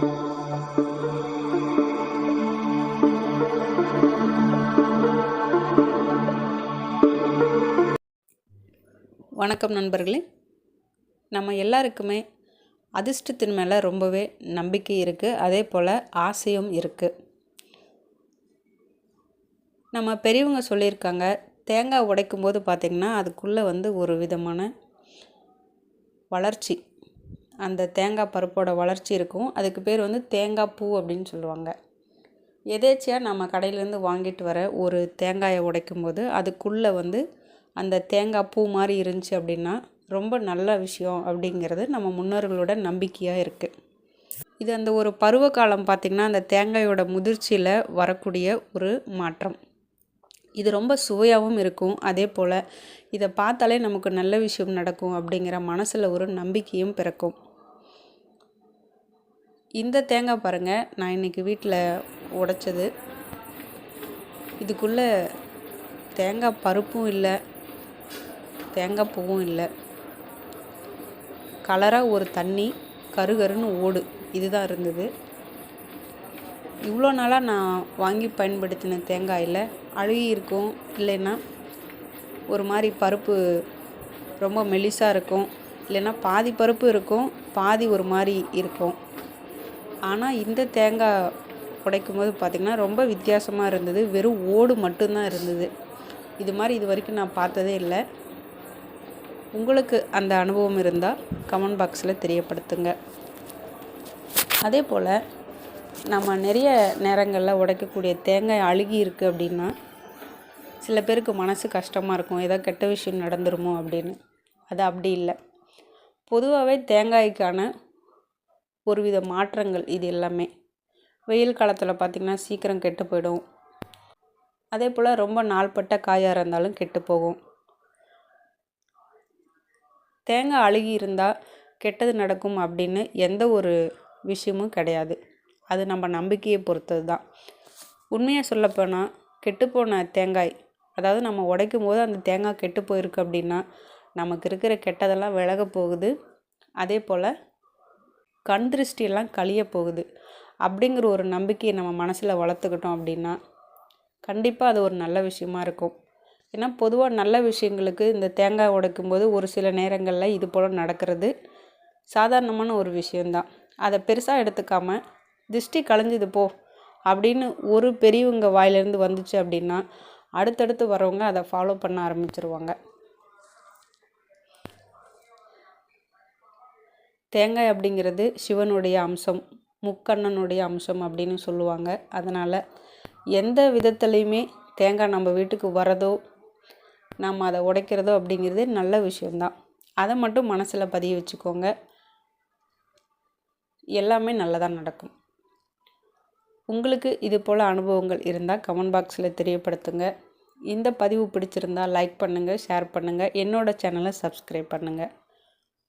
வணக்கம் நண்பர்களே. நம்ம எல்லாருக்குமே அதிர்ஷ்டத்தின் மேலே ரொம்பவே நம்பிக்கை இருக்குது அதே போல் ஆசையும் இருக்குது நம்ம பெரியவங்க சொல்லியிருக்காங்க தேங்காய் உடைக்கும் போது பார்த்திங்கன்னா அதுக்குள்ளே வந்து ஒரு விதமான வளர்ச்சி. அந்த தேங்காய் பருப்போட வளர்ச்சி இருக்கும். அதுக்கு பேர் வந்து தேங்காய் பூ அப்படின்னு சொல்லுவாங்க. எதேச்சியாக நம்ம கடையிலேருந்து வாங்கிட்டு வர ஒரு தேங்காயை உடைக்கும் போது அதுக்குள்ளே வந்து அந்த தேங்காய் பூ மாதிரி இருந்துச்சு அப்படின்னா ரொம்ப நல்ல விஷயம் அப்படிங்கிறது நம்ம முன்னோர்களோட நம்பிக்கையாக இருக்குது இது அந்த ஒரு பருவ காலம் பார்த்திங்கன்னா அந்த தேங்காயோட முதிர்ச்சியில் வரக்கூடிய ஒரு மாற்றம். இது ரொம்ப சுவையாகவும் இருக்கும். அதே போல் இதை பார்த்தாலே நமக்கு நல்ல விஷயம் நடக்கும் அப்படிங்கிற மனசில் ஒரு நம்பிக்கையும் பிறக்கும். இந்த தேங்காய் பாருங்கள் நான் இன்றைக்கி வீட்டில் உடைச்சது. இதுக்குள்ளே தேங்காய் பருப்பும் இல்லை தேங்காய் பூவும் இல்லை. கலராக ஒரு தண்ணி கருகருன்னு ஓடு. இதுதான் இருந்தது. இவ்வளோ நாளாக நான் வாங்கி பயன்படுத்தின தேங்காயில் அழுகி இருக்கும். இல்லைன்னா ஒரு மாதிரி பருப்பு ரொம்ப மெலிசாக இருக்கும். இல்லைன்னா பாதி பருப்பு இருக்கும் பாதி ஒரு மாதிரி இருக்கும். ஆனால் இந்த தேங்காய் உடைக்கும் போது பார்த்திங்கன்னா ரொம்ப வித்தியாசமாக இருந்தது. வெறும் ஓடு மட்டும்தான் இருந்தது. இது மாதிரி இது வரைக்கும் நான் பார்த்ததே இல்லை. உங்களுக்கு அந்த அனுபவம் இருந்தால் கமெண்ட் பாக்ஸில் தெரியப்படுத்துங்க. அதே போல் நம்ம நிறைய நேரங்களில் உடைக்கக்கூடிய தேங்காய் அழுகி இருக்குது அப்படின்னா சில பேருக்கு மனசு கஷ்டமாக இருக்கும். ஏதோ கெட்ட விஷயம் நடந்துருமோ அப்படின்னு. அது அப்படி இல்லை. பொதுவாகவே தேங்காய்க்கான ஒருவித மாற்றங்கள் இது எல்லாமே. வெயில் காலத்தில் பார்த்திங்கன்னா சீக்கிரம் கெட்டு போயிடும். அதே போல் ரொம்ப நாள்பட்ட காயாக இருந்தாலும் கெட்டு போகும். தேங்காய் அழுகி இருந்தால் கெட்டது நடக்கும் அப்படின்னு எந்த ஒரு விஷயமும் கிடையாது. அது நம்ம நம்பிக்கையை பொறுத்தது தான். உண்மையாக சொல்லப்போனால் கெட்டுப்போன தேங்காய் அதாவது நம்ம உடைக்கும் போது அந்த தேங்காய் கெட்டு போயிருக்கு அப்படின்னா நமக்கு இருக்கிற கெட்டதெல்லாம் விலக போகுது. அதே போல் கண் திருஷ்டியெல்லாம் கழிய போகுது. அப்படிங்கிற ஒரு நம்பிக்கையை நம்ம மனசில் வளர்த்துக்கிட்டோம் அப்படின்னா கண்டிப்பாக அது ஒரு நல்ல விஷயமா இருக்கும். ஏன்னா பொதுவாக நல்ல விஷயங்களுக்கு இந்த தேங்காய் உடைக்கும்போது ஒரு சில நேரங்களில் இது போல் நடக்கிறது சாதாரணமான ஒரு விஷயந்தான் அதை பெருசாக எடுத்துக்காமல் திருஷ்டி கலைஞ்சிது போ அப்படின்னு ஒரு பெரியவங்க வாயிலேருந்து வந்துச்சு அப்படின்னா அடுத்தடுத்து வரவங்க அதை ஃபாலோ பண்ண ஆரம்பிச்சிருவாங்க. தேங்காய் அப்படிங்கிறது சிவனுடைய அம்சம் முக்கண்ணனுடைய அம்சம் அப்படின்னு சொல்லுவாங்க. அதனால் எந்த விதத்துலேயுமே தேங்காய் நம்ம வீட்டுக்கு வரதோ நம்ம அதை உடைக்கிறதோ அப்படிங்கிறது நல்ல விஷயந்தான் அதை மட்டும் மனசில் பதிய வச்சுக்கோங்க. எல்லாமே நல்லதாக நடக்கும். உங்களுக்கு இது போல் அனுபவங்கள் இருந்தால் கமெண்ட் பாக்ஸில் தெரியப்படுத்துங்க. இந்த பதிவு பிடிச்சிருந்தால் லைக் பண்ணுங்கள் ஷேர் பண்ணுங்கள் என்னோடய சேனலை சப்ஸ்கிரைப் பண்ணுங்கள்